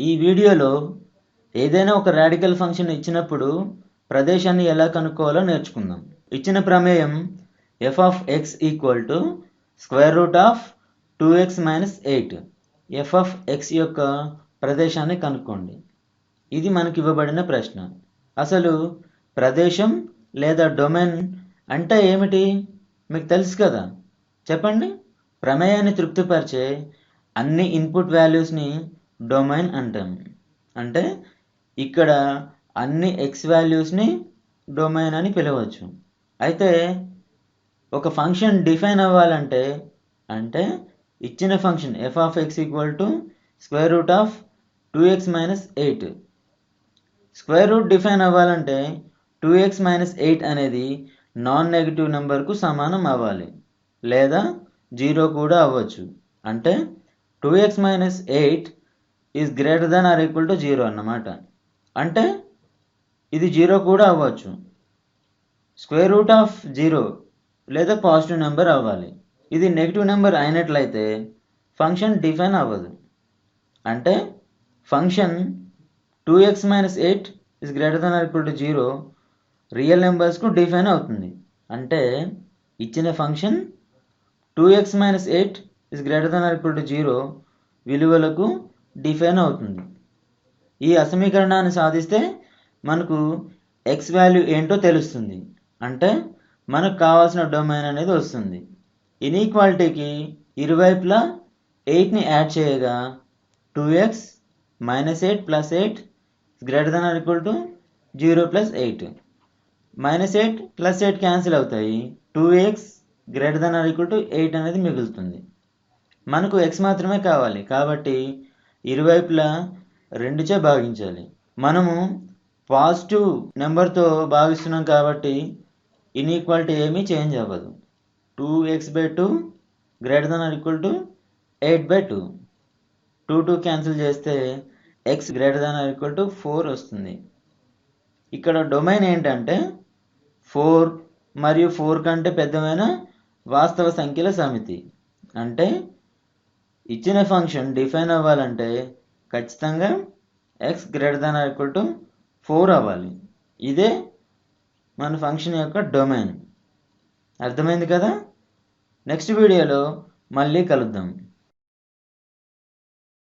ఈ వీడియోలో ఏదైనా ఒక రాడికల్ ఫంక్షన్ ఇచ్చినప్పుడు ప్రదేశాన్ని ఎలా కనుక్కోవాలో నేర్చుకుందాం. ఇచ్చిన ప్రమేయం F of X equal to square root of two X minus eight F of X యొక్క ప్రదేశాన్ని కనుక్కోండి. ఇది మనకి ఇవ్వబడిన ప్రశ్న. అసలు ప్రదేశం లేదా డొమైన్ అంటే ఏమిటి? మీకు తెలుసు కదా. చెప్పండి. ప్రమేయాన్ని తృప్తిపరిచే అన్ని ఇన్పుట్ వాల్యూస్ని డొమైన్ అంటాం. అంటే ఇక్కడ అన్ని ఎక్స్ వాల్యూస్ని డొమైన్ అని పిలవచ్చు. అయితే ఒక ఫంక్షన్ డిఫైన్ అవ్వాలంటే అంటే ఇచ్చిన function F of X equal to square root of two X minus eight square root define అవ్వాలంటే టూ ఎక్స్ మైనస్ ఎయిట్ అనేది నాన్ నెగిటివ్ నెంబర్కు సమానం అవ్వాలి. లేదా జీరో కూడా అవ్వచ్చు. అంటే two X minus eight is greater than or equal to zero అన్నమాట. అంటే ఇది జీరో కూడా అవ్వచ్చు. స్క్వేర్ రూట్ ఆఫ్ జీరో లేదా పాజిటివ్ నెంబర్ అవ్వాలి. ఇది నెగిటివ్ నెంబర్ అయినట్లయితే ఫంక్షన్ డిఫైన్ అవ్వదు. అంటే function two X minus eight is greater than or equal to zero real నెంబర్స్కు define అవుతుంది. అంటే ఇచ్చిన function two X minus eight is greater than or equal to zero విలువలకు define అవుతుంది. ఈ అసమీకరణాన్ని సాధిస్తే మనకు ఎక్స్ వాల్యూ ఏంటో తెలుస్తుంది. అంటే మనకు కావాల్సిన డొమైన్ అనేది వస్తుంది. ఇన్ఈక్వాలిటీకి ఇరువైపులా ఎయిట్ని యాడ్ చేయగా two X minus eight plus eight greater than or equal to zero plus eight minus eight plus eight cancel అవుతాయి. Two X greater than or equal to eight అనేది మిగులుతుంది. మనకు ఎక్స్ మాత్రమే కావాలి. కాబట్టి ఇరువైపులా రెండుచే భాగించాలి. మనము పాజిటివ్ నెంబర్తో భాగిస్తున్నాం కాబట్టి ఇన్ఈక్వాలిటీ ఏమీ చేంజ్ అవ్వదు. Two X by two greater than or equal to eight by two. Two two cancel చేస్తే X greater than or equal to four వస్తుంది. ఇక్కడ డొమైన్ ఏంటంటే ఫోర్ మరియు ఫోర్ కంటే పెద్దమైన వాస్తవ సంఖ్యల సమితి. అంటే ఇచ్చిన ఫంక్షన్ డిఫైన్ అవ్వాలంటే ఖచ్చితంగా X greater than or equal to four అవ్వాలి. ఇదే మన ఫంక్షన్ యొక్క డొమైన్. అర్థమైంది కదా? నెక్స్ట్ వీడియోలో మళ్ళీ కలుద్దాం.